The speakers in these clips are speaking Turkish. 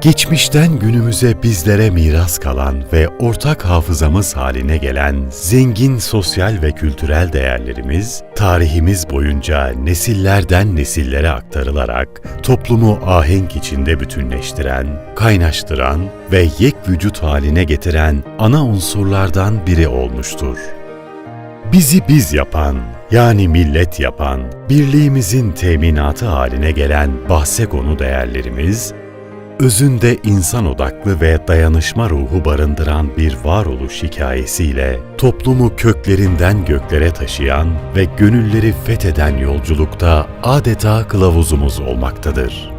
Geçmişten günümüze bizlere miras kalan ve ortak hafızamız haline gelen zengin sosyal ve kültürel değerlerimiz, tarihimiz boyunca nesillerden nesillere aktarılarak toplumu ahenk içinde bütünleştiren, kaynaştıran ve yek vücut haline getiren ana unsurlardan biri olmuştur. Bizi biz yapan, yani millet yapan, birliğimizin teminatı haline gelen bahse konu değerlerimiz, özünde insan odaklı ve dayanışma ruhu barındıran bir varoluş hikayesiyle toplumu köklerinden göklere taşıyan ve gönülleri fetheden yolculukta adeta kılavuzumuz olmaktadır.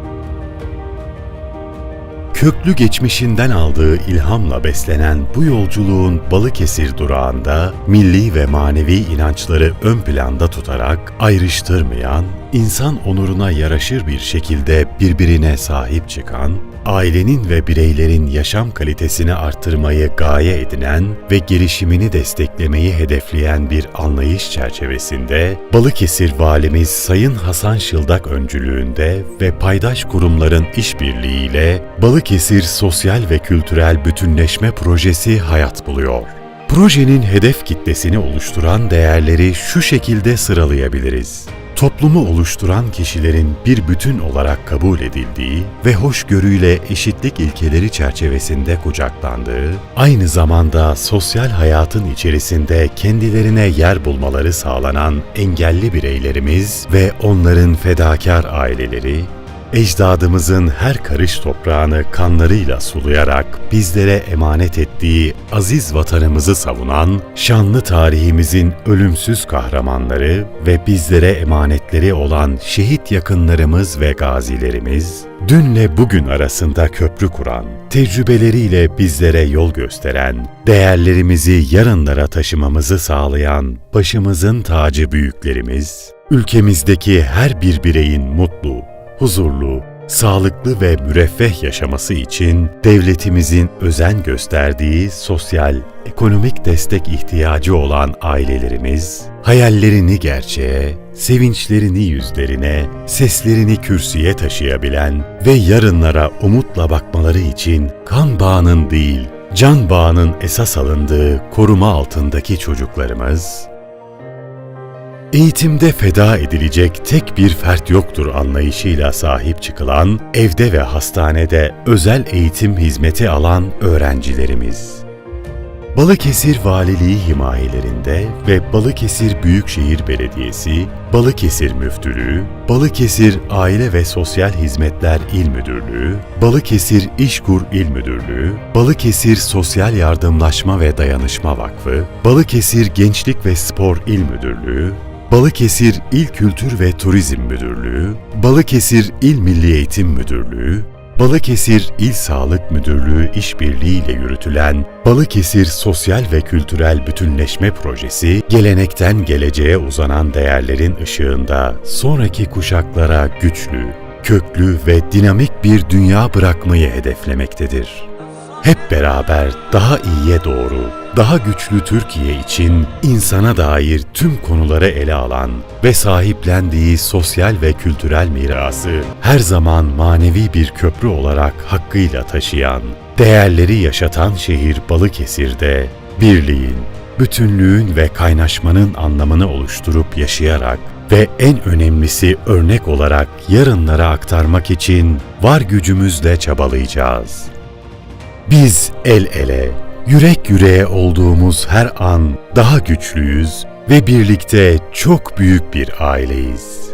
Köklü geçmişinden aldığı ilhamla beslenen bu yolculuğun Balıkesir durağında milli ve manevi inançları ön planda tutarak ayrıştırmayan, insan onuruna yaraşır bir şekilde birbirine sahip çıkan, ailenin ve bireylerin yaşam kalitesini artırmayı gaye edinen ve gelişimini desteklemeyi hedefleyen bir anlayış çerçevesinde Balıkesir Valimiz Sayın Hasan Şıldak öncülüğünde ve paydaş kurumların işbirliğiyle Balıkesir Sosyal ve Kültürel Bütünleşme Projesi hayat buluyor. Projenin hedef kitlesini oluşturan değerleri şu şekilde sıralayabiliriz toplumu oluşturan kişilerin bir bütün olarak kabul edildiği ve hoşgörüyle eşitlik ilkeleri çerçevesinde kucaklandığı, aynı zamanda sosyal hayatın içerisinde kendilerine yer bulmaları sağlanan engelli bireylerimiz ve onların fedakar aileleri, ecdadımızın her karış toprağını kanlarıyla sulayarak bizlere emanet ettiği aziz vatanımızı savunan, şanlı tarihimizin ölümsüz kahramanları ve bizlere emanetleri olan şehit yakınlarımız ve gazilerimiz, dünle bugün arasında köprü kuran, tecrübeleriyle bizlere yol gösteren, değerlerimizi yarınlara taşımamızı sağlayan başımızın tacı büyüklerimiz, ülkemizdeki her bir bireyin mutlu, huzurlu, sağlıklı ve müreffeh yaşaması için devletimizin özen gösterdiği sosyal, ekonomik destek ihtiyacı olan ailelerimiz, hayallerini gerçeğe, sevinçlerini yüzlerine, seslerini kürsüye taşıyabilen ve yarınlara umutla bakmaları için kan bağının değil, can bağının esas alındığı koruma altındaki çocuklarımız, Eğitimde feda edilecek tek bir fert yoktur anlayışıyla sahip çıkılan, evde ve hastanede özel eğitim hizmeti alan öğrencilerimiz. Balıkesir Valiliği himayelerinde ve Balıkesir Büyükşehir Belediyesi, Balıkesir Müftülüğü, Balıkesir Aile ve Sosyal Hizmetler İl Müdürlüğü, Balıkesir İşkur İl Müdürlüğü, Balıkesir Sosyal Yardımlaşma ve Dayanışma Vakfı, Balıkesir Gençlik ve Spor İl Müdürlüğü, Balıkesir İl Kültür ve Turizm Müdürlüğü, Balıkesir İl Milli Eğitim Müdürlüğü, Balıkesir İl Sağlık Müdürlüğü işbirliği ile yürütülen Balıkesir Sosyal ve Kültürel Bütünleşme Projesi, gelenekten geleceğe uzanan değerlerin ışığında sonraki kuşaklara güçlü, köklü ve dinamik bir dünya bırakmayı hedeflemektedir. Hep beraber daha iyiye doğru, daha güçlü Türkiye için insana dair tüm konuları ele alan ve sahiplendiği sosyal ve kültürel mirası her zaman manevi bir köprü olarak hakkıyla taşıyan, değerleri yaşatan şehir Balıkesir'de birliğin, bütünlüğün ve kaynaşmanın anlamını oluşturup yaşayarak ve en önemlisi örnek olarak yarınlara aktarmak için var gücümüzle çabalayacağız. Biz el ele, yürek yüreğe olduğumuz her an daha güçlüyüz ve birlikte çok büyük bir aileyiz.